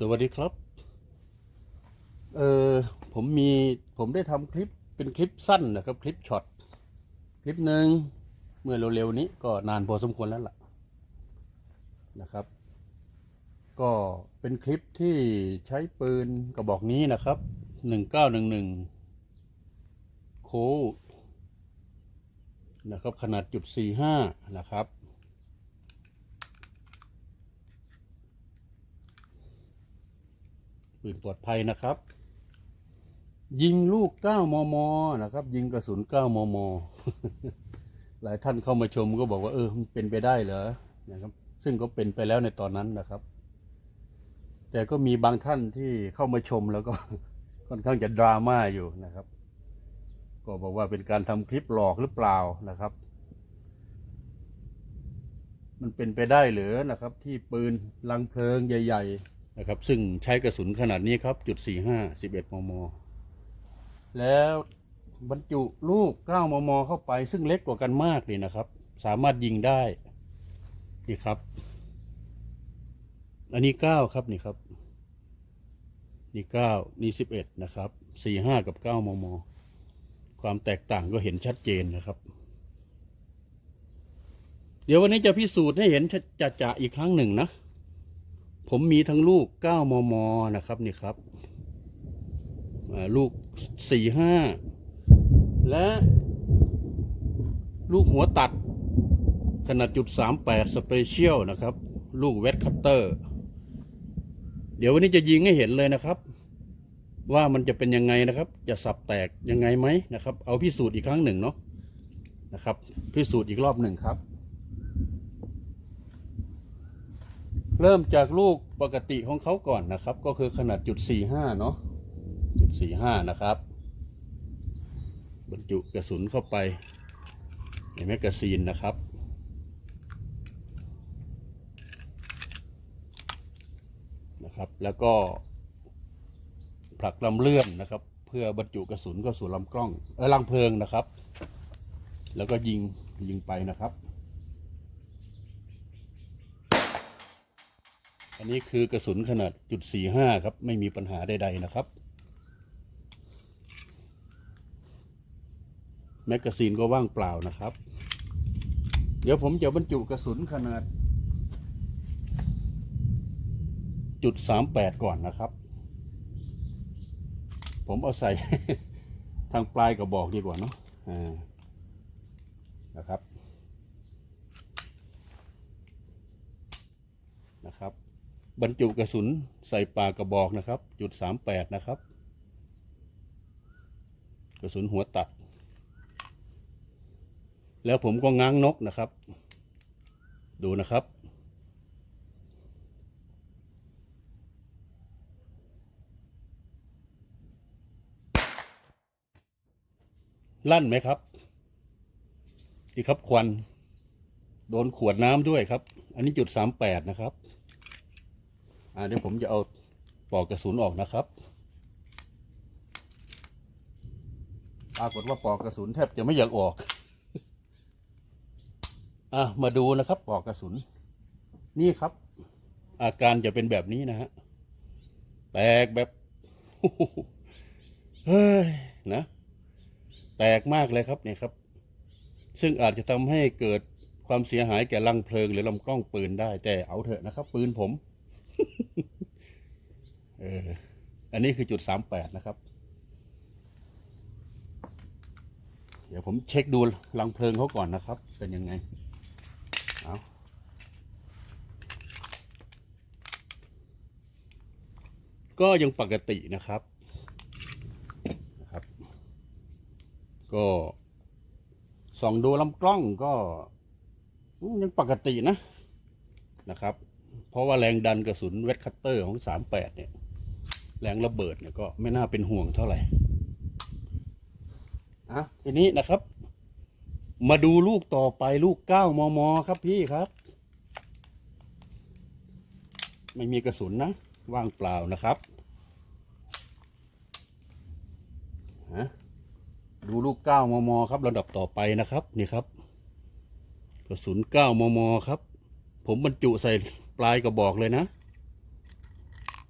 สวัสดีครับ เออผมมีผมได้ทำคลิปเป็นคลิปสั้นนะครับ คลิปช็อตคลิปหนึ่งเมื่อเร็วๆนี้ก็นานพอสมควรแล้วล่ะนะครับ ก็เป็นคลิปที่ใช้ปืนกระบอกนี้นะครับหนึ่งเก้าหนึ่งหนึ่งโคนะครับ ขนาดจุดสี่ห้านะครับ ปืนปลอดภัยนะครับ ยิงลูก 9 มม นะครับ ยิงกระสุน 9 มม หลายท่านเข้ามาชมก็บอกว่าเออมันเป็นไปได้เหรอนะครับ ซึ่งก็เป็นไปแล้วในตอนนั้นนะครับ แต่ก็มีบางท่านที่เข้ามาชมแล้วก็ค่อนข้างจะดราม่าอยู่นะครับ ก็บอกว่าเป็นการทำคลิปหลอกหรือเปล่านะครับ มันเป็นไปได้เหรือนะครับ ที่ปืนลังเพลิงใหญ่ ๆ นะครับ ซึ่งใช้กระสุนขนาดนี้ครับจุดสี่ห้าสิบเอ็ดมม แล้วบรรจุลูก 9 มม เข้าไป ซึ่งเล็กกว่ากันมากเลยนะครับ สามารถยิงได้นี่ครับ อันนี้ 9 ครับนี่ครับนี่ 9 นี่ 11 นะครับ 45 กับ 9 มม ความแตกต่างก็เห็นชัดเจนนะครับเดี๋ยววันนี้จะพิสูจน์ให้เห็นจะจะอีกครั้งหนึ่งนะ ผมมีทั้งลูก 9 มม นะครับนี่ครับ ลูก 45 และ ลูกหัวตัด ขนาดจุด 38 สเปเชียลนะครับ ลูกเวทคัตเตอร์ เดี๋ยววันนี้จะยิงให้เห็นเลยนะครับ ว่ามันจะเป็นยังไงนะครับ จะสับแตกยังไงไหมนะครับ เอาพิสูจน์อีกครั้งหนึ่งเนาะนะครับ พิสูจน์อีกรอบหนึ่งครับ เริ่มจากลูกปกติของเขาก่อนนะครับ ก็คือขนาดจุดสี่ห้าเนาะจุดสี่ห้านะครับ บรรจุกระสุนเข้าไปในแมกกาซีนนะครับนะครับ แล้วก็ผลักลำเลื่อนนะครับ เพื่อบรรจุกระสุนเข้าสู่ลำกล้องเออลังเพลิงนะครับ แล้วก็ยิงยิงไปนะครับ นนี้คือกระสุนขนาดจุดสี่ห้าครับ ไม่มีปัญหาใดๆนะครับ แมกกาซีนก็ว่างเปล่านะครับ เดี๋ยวผมจะบรรจุกระสุนขนาด จุดสามแปดก่อนนะครับ ผมเอาใส่ทางปลายกระบอกดีกว่าเนาะะนะครับ บรรจุกระสุนใส่ปากกระบอกนะครับ จุดสามแปดนะครับ กระสุนหัวตัด แล้วผมก็ง้างนกนะครับ ดูนะครับ ลั่นไหมครับนี่ครับควัน โดนขวดน้ำด้วยครับ อันนี้จุดสามแปดนะครับ อ่าเดี๋ยวผมจะเอาปลอกกระสุนออกนะครับปรากฏว่าปลอกกระสุนแทบจะไม่อยากออก อะมาดูนะครับปลอกกระสุน นี่ครับ อาการจะเป็นแบบนี้นะฮะ แตกแบบ เฮ้ยนะ แตกมากเลยครับเนี่ยครับ ซึ่งอาจจะทำให้เกิดความเสียหายแก่ลังเพลิงหรือลำกล้องปืนได้ แต่เอาเถอะนะครับ ปืนผม เออ อันนี้คือจุดสามแปดนะครับ เดี๋ยวผมเช็คดูลังเพลิงเขาก่อนนะครับ เป็นยังไง เอาก็ยังปกตินะครับนะครับ ก็ส่องดูลำกล้องก็ยังปกตินะนะครับ เพราะว่าแรงดันกระสุนเวทคัตเตอร์ของสามแปดเนี่ย แรงระเบิดเนี่ยก็ไม่น่าเป็นห่วงเท่าไหร่อะทีนี้นะครับ มาดูลูกต่อไปลูกเก้ามมครับพี่ครับ ไม่มีกระสุนนะ ว่างเปล่านะครับฮะดูลูกเก้ามมครับระดับต่อไปนะครับนี่ครับ กระสุนเก้ามมครับ ผมบรรจุใส่ปลายกระบอกเลยนะ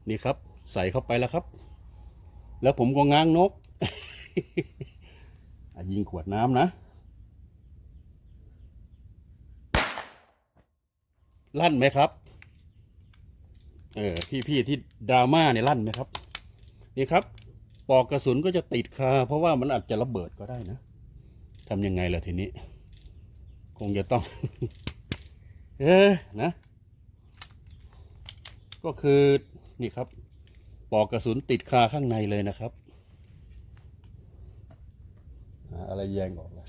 นี่ครับ ใส่เข้าไปแล้วครับ แล้วผมก็ง้างนกยิงขวดน้ำนะ ลั่นไหมครับ เออพี่พี่ที่ดราม่าเนี่ยลั่นไหมครับ นี่ครับ ปอกกระสุนก็จะติดคาเพราะว่ามันอาจจะระเบิดก็ได้นะทำยังไงล่ะทีนี้ คงจะต้อง เออนะ ก็คือนี่ครับ ปอกกระสุนติดคาข้างในเลยนะครับอ่าอะไรแยงออกเลย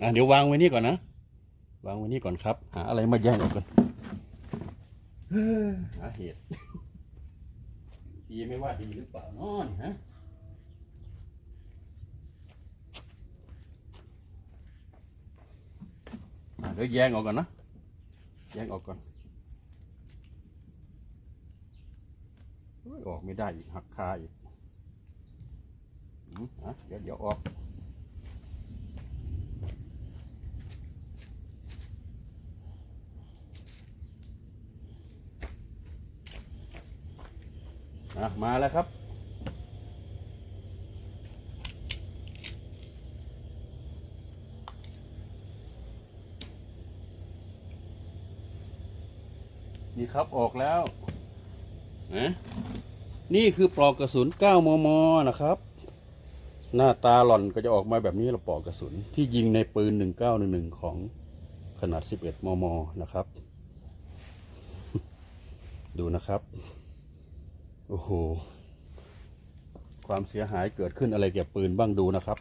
อะเดี๋ยววางไว้นี่ก่อนนะ วางไว้นี่ก่อนครับ หาอะไรมาแย่งออกก่อนหาเหตุดีไม่ว่าดีหรือเปล่าเนอนฮะอะเดี๋ยวแยงออกก่อนนะ แยงออกก่อนเฮ้ย ออกไม่ได้อีกหักคาอีกอะเดี๋ยวเดี๋ยวออกอะมาแล้วครับ นี่ครับออกแล้วนะ นี่คือปลอกกระสุน 9 มม นะครับ หน้าตาหล่อนก็จะออกมาแบบนี้ละปลอกกระสุน ที่ยิงในปืน 1911 ของขนาด 11 มม นะครับ ดูนะครับ โอ้โห ความเสียหายเกิดขึ้นอะไรแก่ปืนบ้างดูนะครับ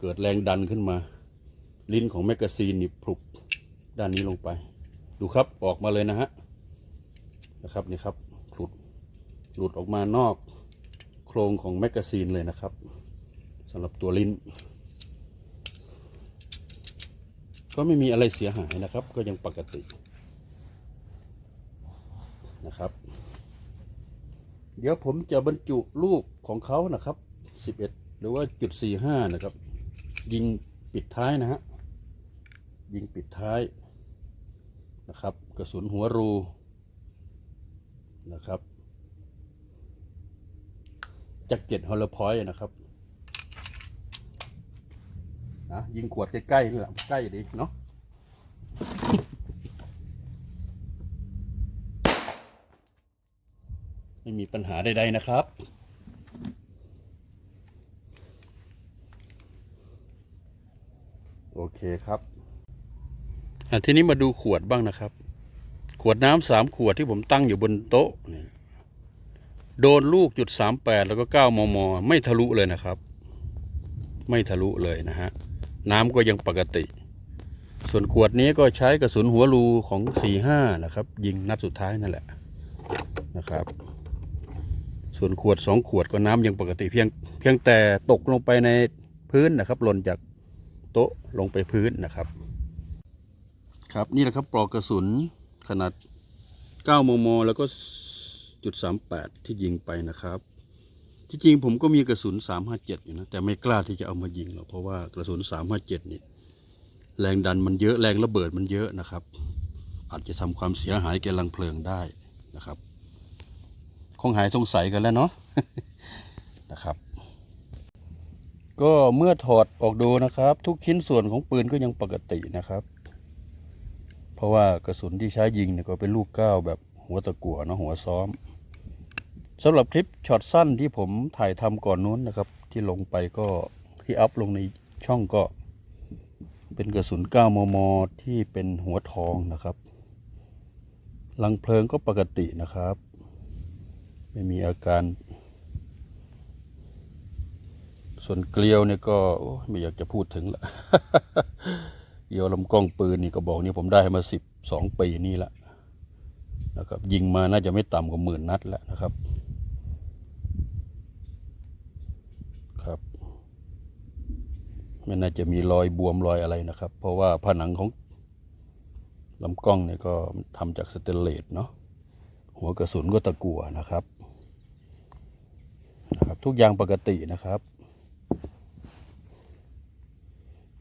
เกิดแรงดันขึ้นมา ลิ้นของแมกกาซีนนี่พลุกด้านนี้ลงไป ดูครับ ออกมาเลยนะฮะ นะครับนี่ครับ หลุดออกมานอกโครงของแมกกาซีนเลยนะครับสำหรับตัวลิ้น ก็ไม่มีอะไรเสียหายนะครับ ก็ยังปกตินะครับ เดี๋ยวผมจะบรรจุลูกของเขานะครับ 11 หรือว่าจุด45 นะครับ ยิงปิดท้ายนะฮะ ยิงปิดท้ายนะครับ กระสุนหัวรูนะครับ จากเก็ตฮอลล์พอยต์นะครับนะยิงขวดใกล้ๆนี่แหละใกล้ดีเนาะไม่มีปัญหาใดๆนะครับโอเคครับทีนี้มาดูขวดบ้างนะครับ ขวดน้ำสามขวดที่ผมตั้งอยู่บนโต๊ะเนี่ย โดนลูกจุดสามแปดแล้วก็เก้ามม ไม่ทะลุเลยนะครับ ไม่ทะลุเลยนะฮะ น้ำก็ยังปกติ ส่วนขวดนี้ก็ใช้กระสุนหัวรูของสี่ห้านะครับ ยิงนัดสุดท้ายนั่นแหละนะครับ ส่วนขวดสองขวดก็น้ำยังปกติเพียงเพียงแต่ตกลงไปในพื้นนะครับหล่นจากโต๊ะลงไปพื้นนะครับ ครับนี่แหละครับปลอกกระสุนขนาด 9 มม แล้วก็ จุด38 ที่ยิงไปนะครับ ที่จริงผมก็มีกระสุน 357 อยู่นะ แต่ไม่กล้าที่จะเอามายิงหรอกเพราะว่ากระสุน 357 นี่แรงดันมันเยอะแรงระเบิดมันเยอะนะครับ อาจจะทำความเสียหายแก่ลังเพลิงได้นะครับคงหายสงสัยกันแล้วเนาะนะครับ ก็เมื่อถอดออกดูนะครับ ทุกชิ้นส่วนของปืนก็ยังปกตินะครับ เพราะว่ากระสุนที่ใช้ยิงเนี่ยก็เป็นลูกก้าวแบบหัวตะกั่วเนอะหัวซ้อม สำหรับคลิปช็อตสั้นที่ผมถ่ายทำก่อนนู้นนะครับ ที่ลงไปก็ที่อัพลงในช่องก็ เป็นกระสุน 9 มม ที่เป็นหัวทองนะครับลังเพลิงก็ปกตินะครับ ไม่มีอาการ ส่วนเกลียวเนี่ยก็ไม่อยากจะพูดถึงละเดียวลำกล้องปืนนี่ก็บอกนี่ผมได้มาสิบสองปีนี่ละนะครับ ยิงมาน่าจะไม่ต่ำกว่าหมื่นนัดแล้วนะครับ ไม่น่าจะมีรอยบวมรอยอะไรนะครับ เพราะว่าผนังของลำกล้องเนี่ยก็ทำจากสเตนเลสเนาะหัวกระสุนก็ตะกั่วนะครับนะครับ ทุกอย่างปกตินะครับ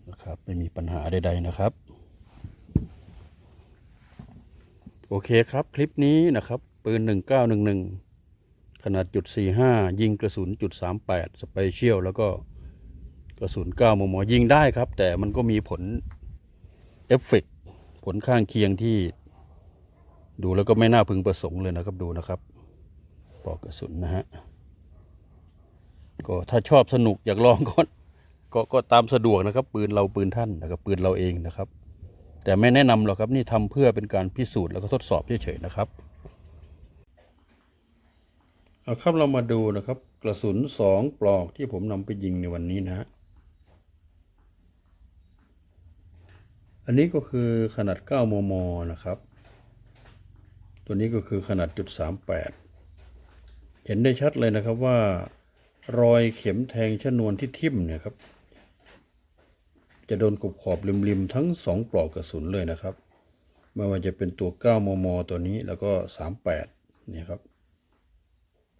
นะครับ ไม่มีปัญหาใดๆนะครับ โอเคครับ คลิปนี้นะครับ ปืน 1911 ขนาดจุด45 ยิงกระสุนจุด38สเปเชียลแล้วก็ กระสุน9มมยิงได้ครับ แต่มันก็มีผลเอฟเฟกต์ผลข้างเคียงที่ดูแล้วก็ไม่น่าพึงประสงค์เลยนะครับดูนะครับปลอกกระสุนนะฮะก็ถ้าชอบสนุกอยากลองก็ก็ก็ตามสะดวกนะครับ ปืนเราปืนท่านนะครับปืนเราเองนะครับ แต่ไม่แนะนำหรอกครับนี่ทำเพื่อเป็นการพิสูจน์แล้วก็ทดสอบเฉยๆนะครับเอาครับเรามาดูนะครับ กระสุนสองปลอกที่ผมนำไปยิงในวันนี้นะฮะ อันนี้ก็คือขนาด 9 มม นะครับ ตัวนี้ก็คือขนาดจุด38 เห็นได้ชัดเลยนะครับว่า รอยเข็มแทงชนวนที่ทิ่มเนี่ยครับ จะโดนกบขอบริมๆทั้งสองปลอกกระสุนเลยนะครับ ไม่ว่าจะเป็นตัว 9 มม ตัวนี้แล้วก็ 38 เนี่ยครับ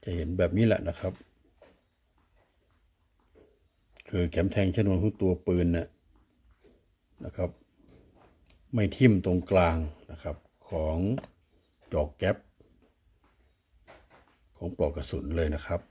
จะเห็นแบบนี้แหละนะครับ คือเข็มแทงชนวนของตัวปืนนะนะครับ ไม่ทิ่มตรงกลางนะครับของจอกแก๊ปของปลอกกระสุนเลยนะครับ